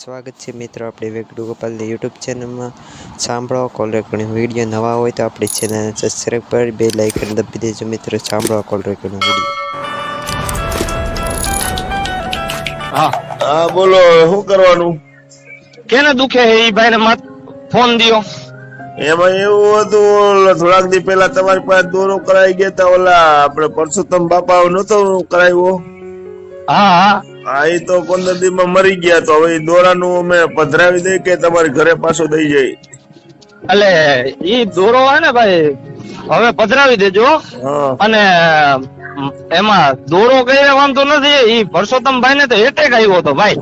સ્વાગત છે મિત્રો આપણે વેગડુ ગોપાલની યુટ્યુબ ચેનલમાં. સાંભળો કોલ રેકોર્ડિંગ. વીડિયો નવા હોય તો આપણી ચેનલને સબસ્ક્રાઈબ કરી બે લાઇકન દબી દેજો મિત્રો. સાંભળો કોલ રેકોર્ડિંગ વીડિયો. હા. હા બોલો શું કરવાનું? કેને દુખે હે ઈ ભાઈને મત ફોન દિયો? એમાં એવું હતું ઓલા થોડાક દી પેલા તમારી પાસે દોરો કરાવી ગયા તા ઓલા આપણે પરસોત્તમ બાપા નતો કરાવ્યો? હા હા. એ તો પંદર દી માં મરી ગયા તો હવે દોરાનું અમે પધરાવી દઈ કે તમારી ઘરે પાછો દઈ જાય? એટલે ઈ દોરો હોય ને ભાઈ હવે પધરાવી દેજો. અને એમાં દોરો કઈ વાંધો નથી. ઈ પરસોત્તમ ભાઈ ને તો એટેક આવ્યો હતો ભાઈ.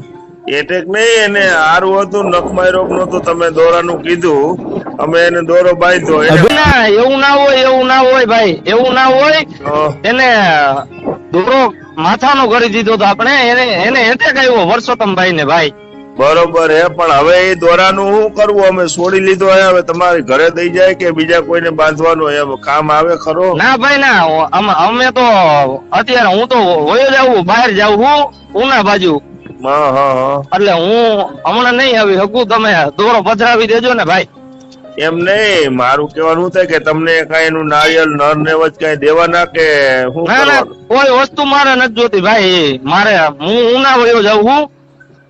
એટેક નહીં એને હારું હતું નખમાય રોગ નતું તમે દોરાનું કીધું. અમે એને દોરો બાંધ્યો ના એવું ના હોય એવું ના હોય ભાઈ. એવું ના હોય. એને દોરો માથાનો કરી દીધો તો આપણે એને એને એટેક આવ્યો પરસોત્તમ ભાઈ. ને ભાઈ બરોબર હે પણ હવે એ દોરાનું શું કરવું? અમે છોડી લીધો હે હવે તમારી ઘરે દઈ જાય કે બીજા કોઈને બાંધવાનું એમ કામ આવે ખરો? ના ભાઈ ના અમે- તો અત્યારે હું તો વયો જાઉં બહાર જાઉં હું ઉના બાજુ. હા હા હા. એટલે હું હમણાં નહીં આવી શકું તમે દોરો પધરાવી દેજો ને ભાઈ. એમ નહીં મારું કહેવાનું થાય કે તમને કઈ એનું નારિયેલ નર ને વચ કઈ દેવાના કે ના ના કરવાનું? કોઈ વસ્તુ મારે નથી જોતી ભાઈ મારે હું ઉના વયો જાઉં છું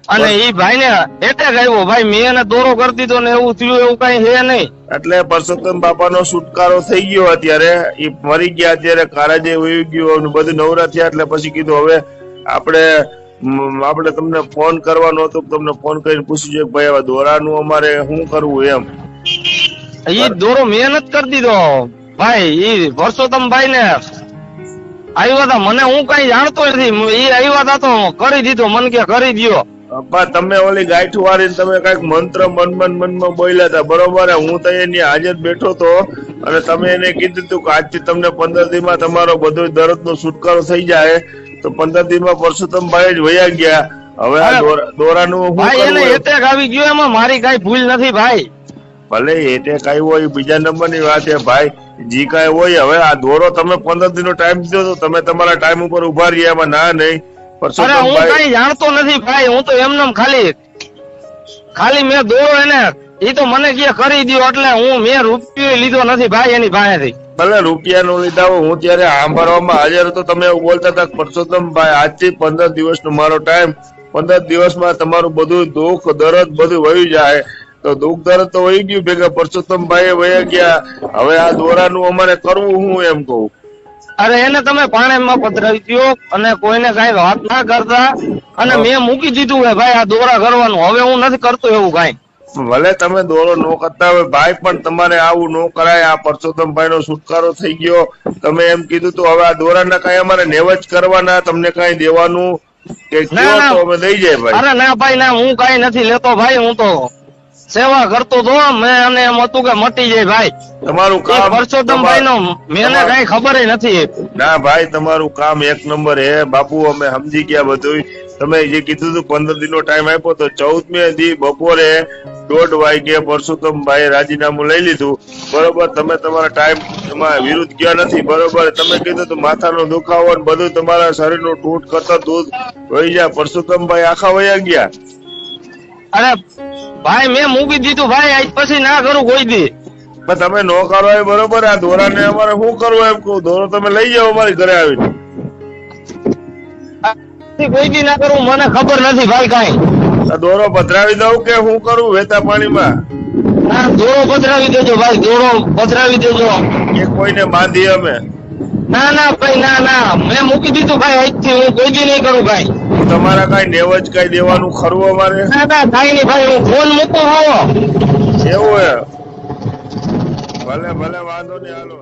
અને ઈ ભાઈ ને એટેક આવ્યો. ભાઈ મેં એને દોરો કરી દીધો ને એવું થયું એવું કઈ છે નહીં. એટલે પરસોત્તમ બાપાનો છુટકારો થઈ ગયો અત્યારે. ઈ મરી ગયા અત્યારે કારાજે વહી ગયો અને બધું નવરા થયા એટલે પછી કીધું હવે આપણે આપણે તમને ફોન કરવાનો હતો તમને ફોન કરીને પૂછ્યું છે કે ભાઈ હવે દોરાનું અમારે શું કરવું એમ. ઈ દોરો મહેનત કરી દીધો. ભાઈ ઈ વર્ષોત્તમ ભાઈ ને આવ્યા હતા મને હું કઈ જાણતો નથી. ઈ આવ્યા હતા તો કરી દીધો. મન કે કરી દ્યો. અપા તમે ઓલી ગાંઠ વાળી તમે કંઈક મંત્ર મન મન મનમાં બોલ્યા હતા બરોબર? હું તો એની હાજર બેઠો તો અને તમે એને કીધું તું કે આજથી તમને પંદર દિનમાં તમારો બધો દર્દ નો છુટકારો થઈ જાય. તો પંદર દિનમાં પરસોત્તમ ભાઈ જ વયા ગયા. હવે આ દોરા- દોરાનું ભાઈ એને એટેક આવી ગયો એમાં. મારી કઈ ભૂલ નથી ભાઈ. ભલે એટેક આવ્યો હોય એ બીજા નંબરની વાત છે ભાઈ જી કાંઈ હોય હવે આ દોરો તમે પંદર દિનનો ટાઈમ દીધો તો તમે તમારા ટાઈમ ઉપર ઊભા રહ્યા એમાં ના નહીં. અરે હું કઈ જાણતો નથી ભાઈ હું તો એમનેમ ખાલી ખાલી મેં દોરો એને એ તો મને કે કરી દ્યો એટલે હું મેં રૂપિયો લીધો નથી ભાઈ એની પાસેથી. ભલે રૂપિયા નું લીધા હું ત્યારે સાંભળવામાં હાજર હતો તમે એવું બોલતા હતા પરસોત્તમ ભાઈ આજથી પંદર દિવસનો મારો ટાઈમ પંદર દિવસમાં તમારું બધું દુઃખ દરદ બધું વહી જાય. તો દુઃખ દર્દ તો વહી ગયું ભેગા. પરસોત્તમભાઈ વહી ગયા. હવે આ દોરાનું અમારે કરવું હું એમ કહું. અરે એને તમે પાણીમાં પધરાવી દો અને કોઈને કઈ વાત ના કરતા અને મેં મૂકી દીધું કે ભાઈ આ દોરા કરવાનું. હવે હું નથી કરતો એવું કઈ. ભલે તમે દોરો નો કરતા હોય ભાઈ પણ તમારે આવું નો કરાય. આ પરસોત્તમ ભાઈ નો છુટકારો થઈ ગયો. તમે એમ કીધું તો હવે આ દોરાના કઈ અમારે નેવજ કરવાના. તમને કઈ દેવાનું કે અમે દઈ જાય ભાઈ. અરે ના ભાઈ ના હું કઈ નથી લેતો ભાઈ હું તો સેવા કરતો તો મેં અને એમ હતું કે મટી જાય ભાઈ. તમારું કામ પરસોત્તમ ભાઈ નો મેને કઈ ખબર નથી. ના ભાઈ તમારું કામ એક નંબર હે. બાપુ અમે સમજી ગયા બધું તમે જે કીધું હતું પંદર દિનનો ટાઈમ આપ્યો તો ચૌદમી દી બપોરે દોઢ વાગે પરસોત્તમ ભાઈ રાજીનામું લઈ લીધું. બરોબર તમે તમારા ટાઈમ એમાં વિરુદ્ધ ગયા નથી. બરોબર તમે કીધું તો માથાનો દુખાવો ને બધું તમારા શરીરનું તૂટ કરતા દૂધ વહી જાય. પરસોત્તમ ભાઈ આખા વયા ગયા. અરે ભાઈ મેં મૂકી દીધું ભાઈ આજ પછી ના કરું કોઈ દી. પણ તમે નો કરો એ બરોબર આ દોરાને અમારે શું કરવું એમ કહું? દોરો તમે લઈ જાઓ અમારી ઘરે આવીને. કોઈ દી ના કરું મને ખબર નથી ભાઈ કઈ. દોરો પધરાવી દઉં કે શું કરું વેતા પાણીમાં? ના દોરો પધરાવી દેજો ભાઈ દોરો પધરાવી દેજો. કે કોઈને બાંધી અમે. ના ના ભાઈ ના ના. મેં મૂકી દીધું ભાઈ આજથી હું કોઈ દી નહીં કરું ભાઈ. તમારા કઈ નેવજ કઈ દેવાનું ખરું અમારે? નહીં ભાઈ ફોન મૂકું એવું હે? ભલે ભલે વાંધો નહીં હાલો.